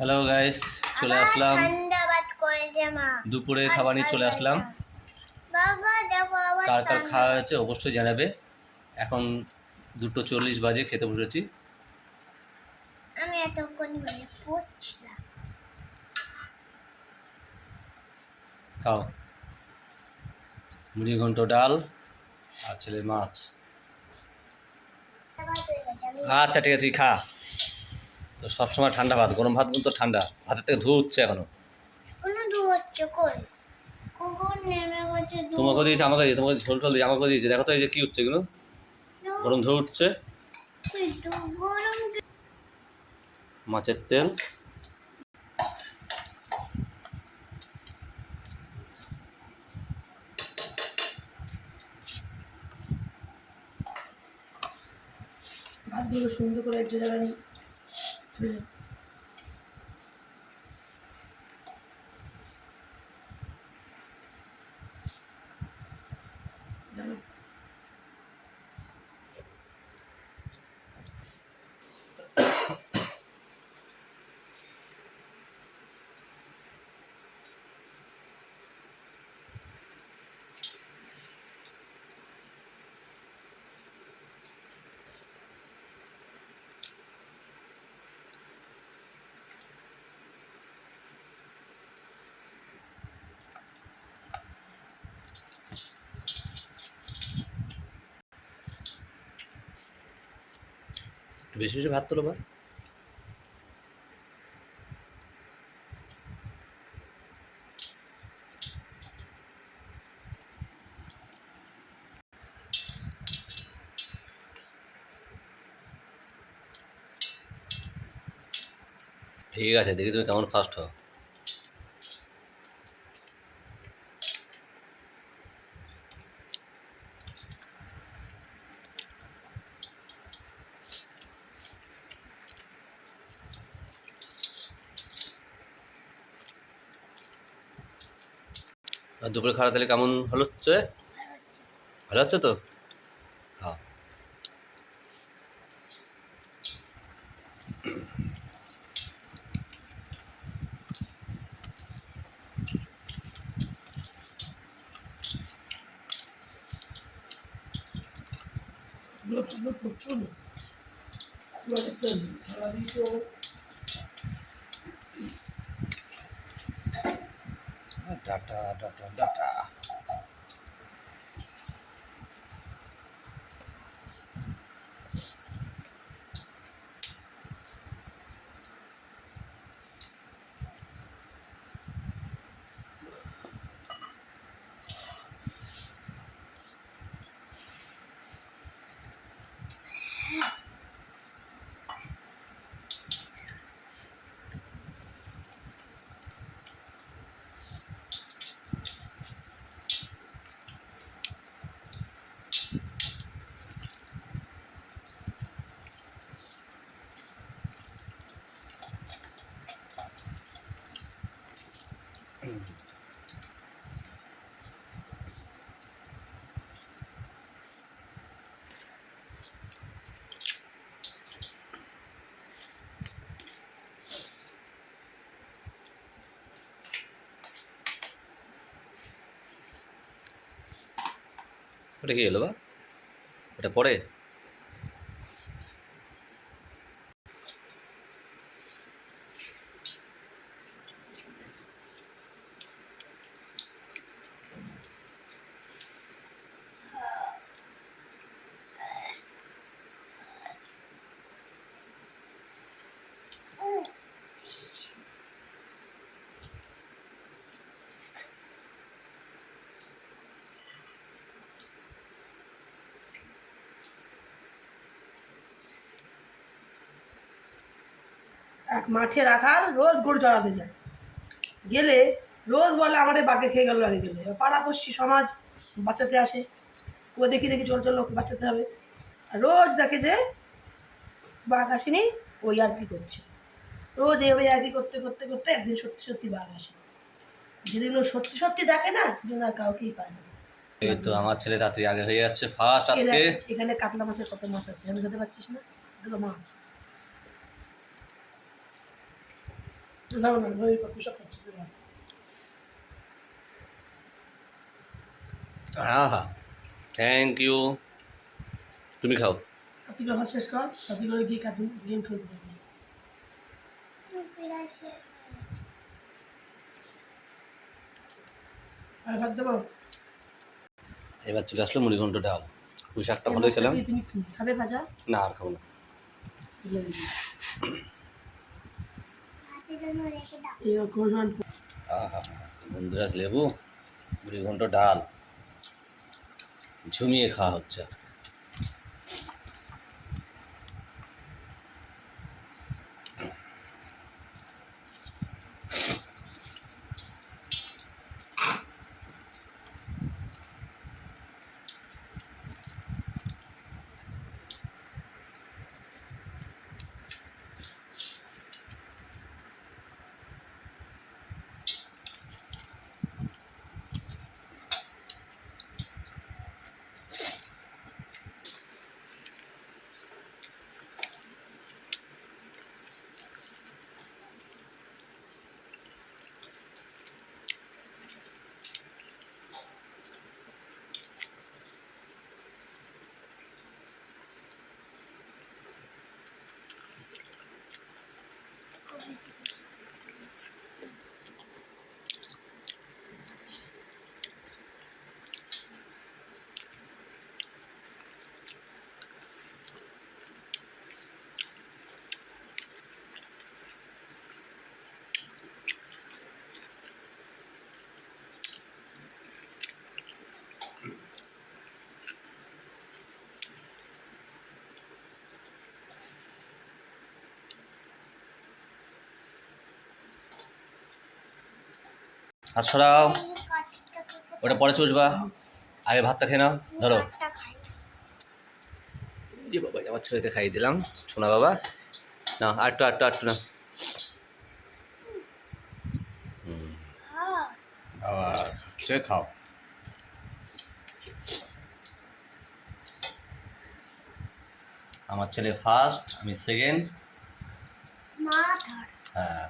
Hello guys চলে আসলাম। ঠান্ডা বাদ করেছে দুপুরে খাবার নিয়ে চলে আসলাম। বাবা দেখো আবার কার কার খাওয়া হয়েছে অবশ্যই জানাবে। এখন দুটো চল্লিশ বাজে খেতে বসেছি। আমি এতক্ষণ মানে পড়ছিলাম। খাও। মুড়ি ঘন্ট ডাল আর ছেলে মাছ। আচ্ছা ঠিক আছে তুই খা। তো সবসময় ঠান্ডা ভাত গরম ভাত কিন্তু ঠান্ডা। ভাতের থেকে ধুয়ে হচ্ছে এখনও। এখনও দু হচ্ছে কই? কখন নেমে গেছে দু তোমাকে দিয়েছে আমাকে দিয়েছে তোমাকে ঝোল টোল দিয়েছে আমাকে দিয়েছে। দেখো তো এই যে কি হচ্ছে এগুলো। গরম ধুয়ে উঠছে। মাছের তেল। ভাতগুলো সুন্দর করে একটা three. একটু বেশি বেশি ভাত তোলো ভাই ঠিক আছে দেখি তুমি কেমন ফাস্ট হও। আর দুপুরে খাওয়া তাহলে কেমন ভালো হচ্ছে? ভালো হচ্ছে তো? হ্যাঁ। প্রচুর এগুলো একটা সারাদিন তো ডাটা ডাটা ডাটা ওটা কি এলো বা ওটা পরে এক মাঠে রাখাল রোজ গরু চড়াতে যায়। গেলে রোজ বলে আমাদের বাঘে খেয়ে গেল আগে গেলে। পাড়াপড়শি সমাজ বাঁচাতে আসে। ও দেখি দেখি চল চল ওকে বাঁচাতে হবে। রোজ দেখে যে বাঘ আসেনি ওই আর কি করছে। রোজ এভাবে আর কি করতে করতে করতে একদিন সত্যি সত্যি বাঘ আসে। যেদিন ও সত্যি সত্যি ডাকে না সেদিন আর কাউকেই পায় না। এই তো আমার ছেলে তাড়াতাড়ি আগে হয়ে যাচ্ছে ফার্স্ট আজকে। দেখ, এখানে কাতলা মাছের কত মাছ আছে। আমি খেতে পাচ্ছিস না? এগুলো মাছ। না না ওই পোশাক খাচ্ছে আহা থ্যাংক ইউ তুমি খাও কার্তিক ভাত শেষ কর কার্তিক করে গিয়ে কার্টুন গেম খেলতে। আর ভাত দেবো এবার চলে আসলো মুড়িঘণ্ট ডাল পুঁই শাকটা ভালোই খেলাম। তুমি খাবে ভাজা না আর খাব না। বন্ধুরাজ লেবু মুড়িঘণ্ট ডাল ঝুমিয়ে খাওয়া হচ্ছে আজকে। হাত সরাও ওটা পরে চুষবা। আগে ভাতটা খেয়ে নাও। ধরো। জি বাবা আমার ছেলেকে খাইয়ে দিলাম। শোনা বাবা। না আটটু আটটু আটটু না। আবার সে খাও। আমার ছেলে ফার্স্ট আমি সেকেন্ড। হ্যাঁ।